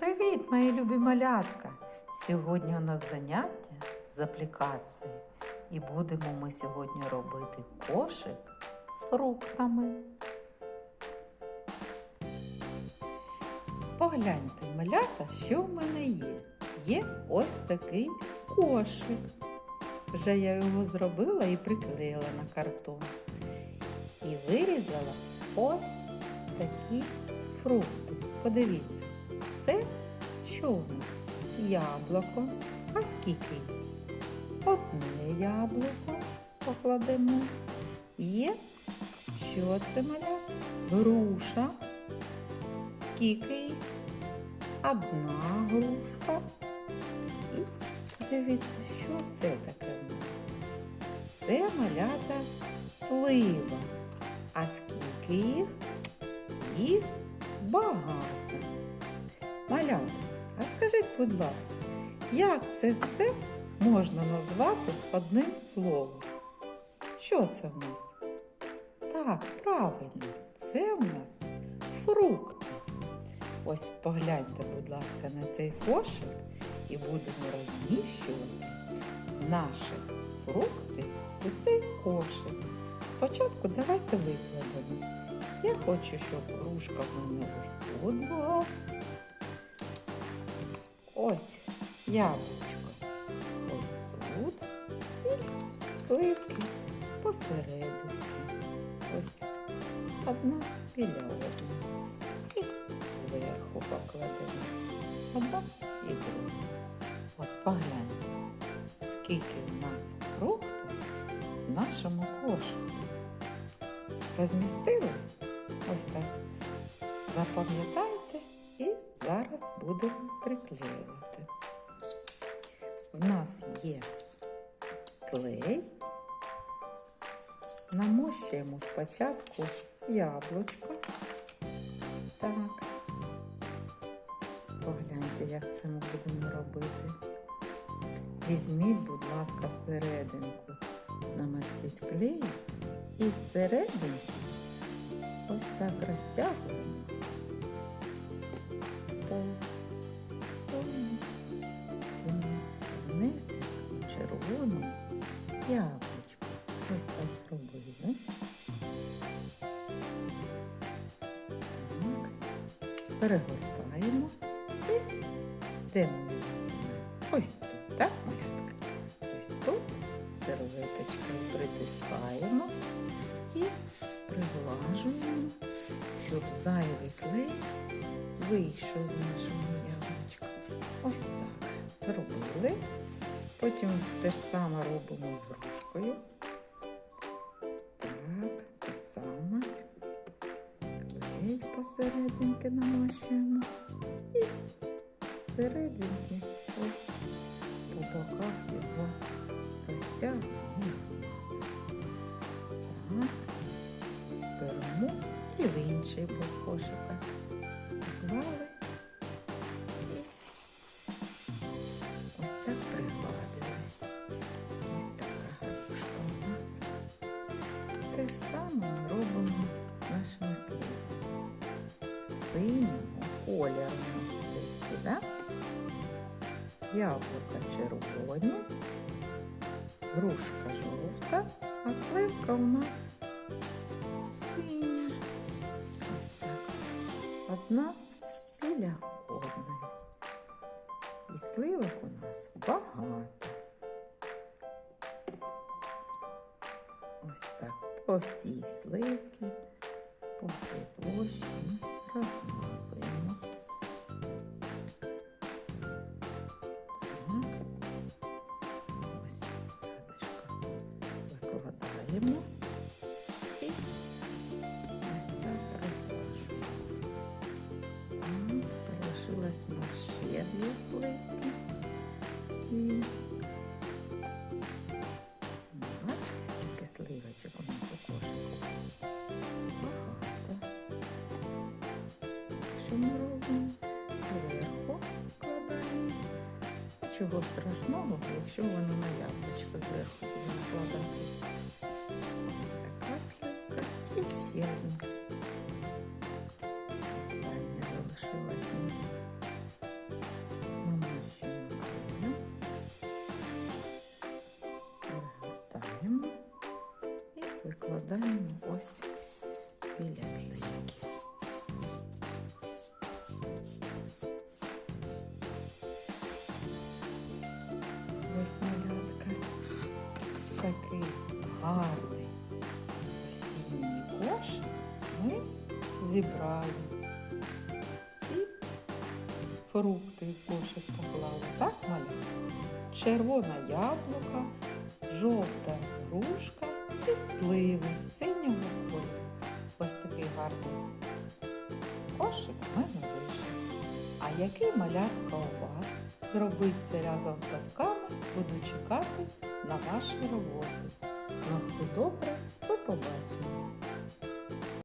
Привіт, мої любі малятка! Сьогодні у нас заняття з аплікації. І будемо ми сьогодні робити кошик з фруктами. Погляньте, малята, що в мене є. Є ось такий кошик. Вже я його зробила і приклеїла на картон. І вирізала ось такі фрукти. Подивіться, це що у нас? Яблуко. А скільки? Одне яблуко покладемо. Є. Що це маля? Груша. Скільки? Одна грушка. І подивіться, що це таке? Це малята слива. А скільки їх? Їх багато. Малята, а скажіть, будь ласка, як це все можна назвати одним словом? Що це в нас? Так, правильно, це в нас фрукти. Ось погляньте, будь ласка, на цей кошик і будемо розміщувати наші фрукти у цей кошик. Спочатку давайте викладемо. Я хочу, щоб кружка в мене ось була. Ось яблучко. Ось тут. І сливки посередині. Ось одна біля одної. І зверху покладемо. Одна і друга. От погляньте, скільки у нас фруктів в нашому кошику. Розмістили? Ось так. Запам'ятайте зараз будемо приклеювати. В нас є клей. Намощуємо спочатку яблучко. Так. Погляньте, як це ми будемо робити. Візьміть, будь ласка, серединку, намастіть клей і зсерединки ось так розтягуємо цьому внесенькому червоному яблучку. Ось так зробили. Перегортаємо і де? Ось тут, так, малятка? Ось тут серветочкою притискаємо і приглажуємо, щоб зайвий клей вийшов з нашого яблучка. Ось так. Зробили. Потім те ж саме робимо з грушкою. Так, те саме. Клей посерединки намащуємо. І серединки ось по боках його розтягуємо і розмазуємо. Так беремо і в інший бок кошика. І ось так пригладили. Ось така гарушка у нас. Те ж саме робимо нашими сливами. Синього кольору такі, да? Яблука червоні, грушка жовта, а сливка у нас синя. Ось так. Одна біля одної. І сливок у нас багато. Ось так. По всій сливці, по всій площі розмазуємо. Так. Ось рядишко викладаємо. Ще дві сливки. І бачите, скільки сливочок у нас у кошику. Багато. Що ми робимо? Зверху вкладаємо. Нічого страшного, якщо воно на яблучко зверху буде накладатися. Така сливка і ще одна. Викладаємо ось біля сливки. Ось малятка. Такий гарний осінній кош ми зібрали. Всі фрукти в кошик поклали, так, малятка? Червона яблука, жовта грушка і сливи синього кольору. Ось такий гарний кошик у мене вийшов. А який малятка у вас? Зробіть це разом з батьками, буду чекати на ваші роботи. На все добре, до побачення.